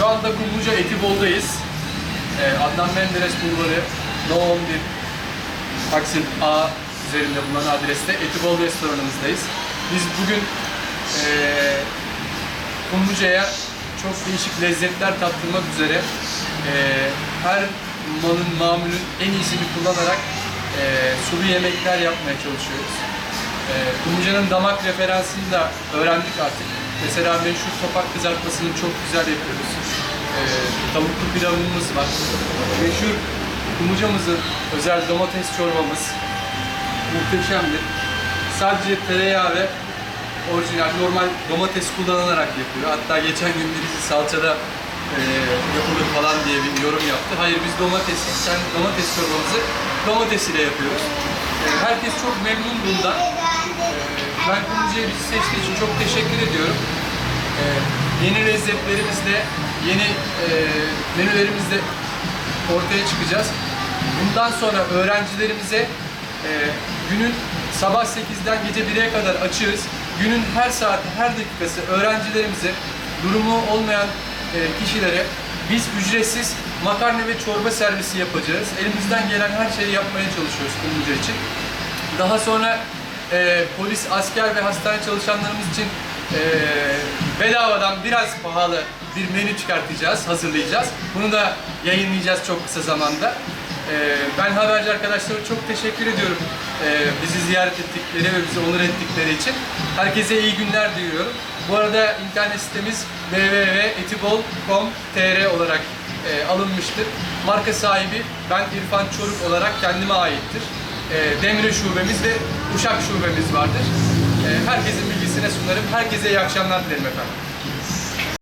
Şu anda Kumluca Etibol'dayız. Ee, Adnan Menderes Bulvarı No 11 Taksim A üzerinde bulunan adreste Etibol restoranımızdayız. Biz bugün eee Kumluca'ya çok değişik lezzetler tattırmak üzere eee, her malın, mamulün en iyisini kullanarak eee, sulu yemekler yapmaya çalışıyoruz. Eee Kumluca'nın damak referansını da öğrendik artık. Mesela meşhur topak kızartmasını çok güzel yapıyoruz. Eee, tavuklu pilavımız var. Meşhur Kumluca'mızın özel domates çorbamız muhteşemdir. Sadece tereyağı ve orijinal normal domates kullanılarak yapıyor. Hatta geçen gün birisi salçada e, yapılır falan diye bir yorum yaptı. Hayır biz domates, sen domates çorbamızı domates ile yapıyoruz. E, herkes çok memnun bundan. E, ben Kumluca'yı bizi seçtiği için çok teşekkür ediyorum. E, yeni lezzetlerimizle, yeni e, menülerimizle ortaya çıkacağız. Bundan sonra öğrencilerimize e, günün sabah 8'den gece 1'e kadar açığız. Günün her saati, her dakikası öğrencilerimize, durumu olmayan e, kişilere biz ücretsiz makarna ve çorba servisi yapacağız. Elimizden gelen her şeyi yapmaya çalışıyoruz Kumluca için. Daha sonra e, polis, asker ve hastane çalışanlarımız için e, bedavadan biraz pahalı bir menü çıkartacağız, hazırlayacağız. Bunu da yayınlayacağız çok kısa zamanda. E, ben haberci arkadaşlara çok teşekkür ediyorum e, bizi ziyaret ettikleri ve bizi onur ettikleri için. Herkese iyi günler diliyorum. Bu arada internet sitemiz www.etibol.com.tr olarak e, alınmıştır. Marka sahibi ben İrfan Çoruk olarak kendime aittir. E, Demre şubemiz ve Uşak şubemiz vardır. E, herkesin bilgisine sunarım. Herkese iyi akşamlar dilerim efendim.